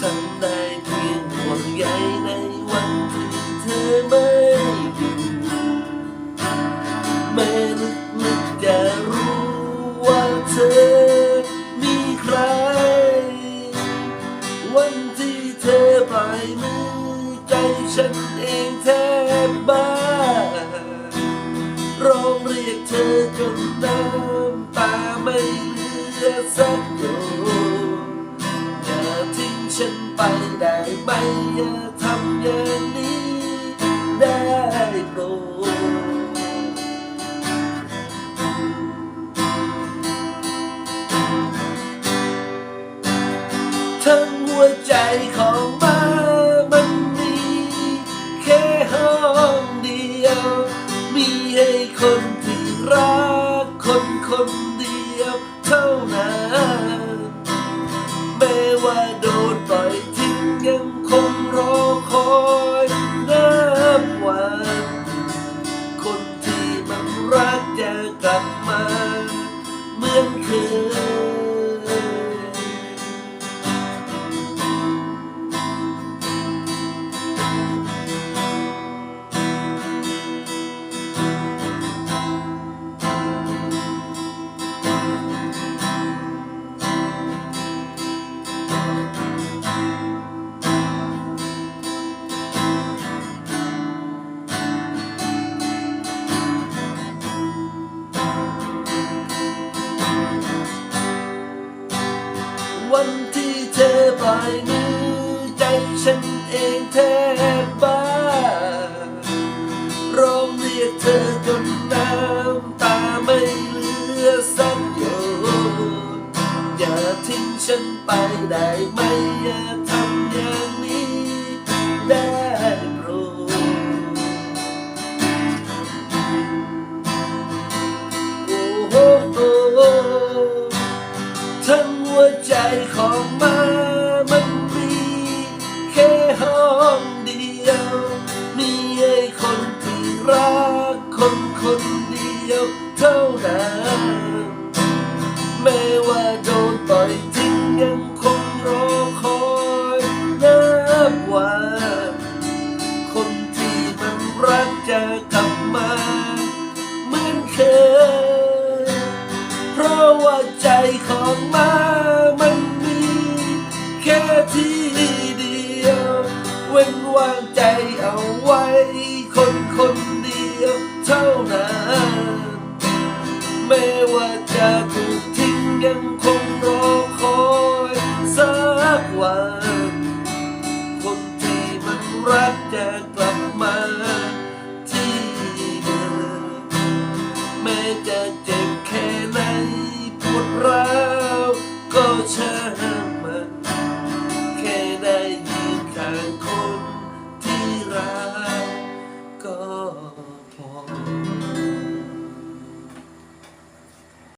ทำได้เพียงห่วงใยในวันที่เธอไม่อยู่ไม่ลึกแต่รู้ว่าเธอมีใคร วันที่เธอปล่อยมือใจฉันเองแทบบ้าร้องเรียกเธอจนน้ำตาไม่เหลือสักหยด I วันที่เธอปล่อยมือใจฉันเองแทบบ้าร้องเรียกเธอจนน้ำตาไม่เหลือสักหยดอย่าทิ้งฉันไปได้ไหมอย่า ใจของมามันมีแค่ที่เดียว เว้นวางใจเอาไว้ คนคนเดียวเท่านั้น แม้ว่าจะถูกทิ้งยังคงรอคอยสักวัน คนที่มันรักจะกลับ